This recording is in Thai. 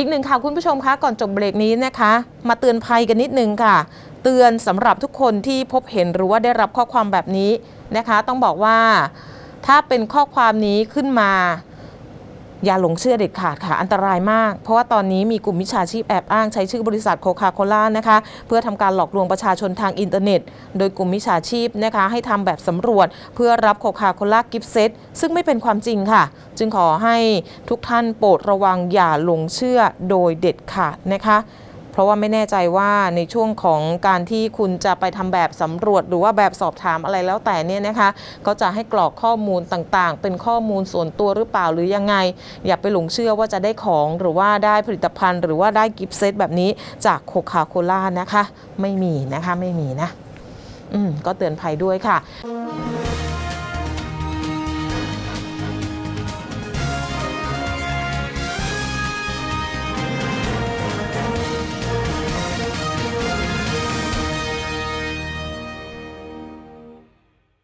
อีกหนึ่งข่าวคุณผู้ชมคะก่อนจบเบรกนี้นะคะ มาเตือนภัยกันนิดนึงค่ะ เตือนสำหรับทุกคนที่พบเห็นหรือว่าได้รับข้อความแบบนี้นะคะ ต้องบอกว่า ถ้าเป็นข้อความนี้ขึ้นมา อย่าหลงเชื่อเด็ดขาดค่ะ อันตรายมาก เพราะว่าตอนนี้มีกลุ่มมิจฉาชีพแอบอ้างใช้ชื่อบริษัทโคคาโคล่านะคะ เพื่อทำการหลอกลวงประชาชนทางอินเทอร์เน็ต โดยกลุ่มมิจฉาชีพนะคะ ให้ทำแบบสำรวจ เพื่อรับโคคาโคล่ากิฟต์เซตซึ่งไม่เป็นความจริงค่ะ จึงขอให้ทุกท่านโปรดระวังอย่าหลงเชื่อโดยเด็ดขาดนะคะ ราะว่าไม่แน่ใจว่าในช่วงของการที่คุณจะไปทำแบบสำรวจ หรือว่าแบบสอบถามอะไรแล้วแต่เนี่ยนะคะก็จะให้กรอกข้อมูลต่างๆ เป็นข้อมูลส่วนตัวหรือเปล่าหรือยังไง อย่าไปหลงเชื่อว่าจะได้ของหรือว่าได้ผลิตภัณฑ์ หรือว่าได้กิฟต์เซตแบบนี้จากโคคาโคล่านะคะ ไม่มีนะคะไม่มีนะ อืมก็เตือนภัยด้วยค่ะ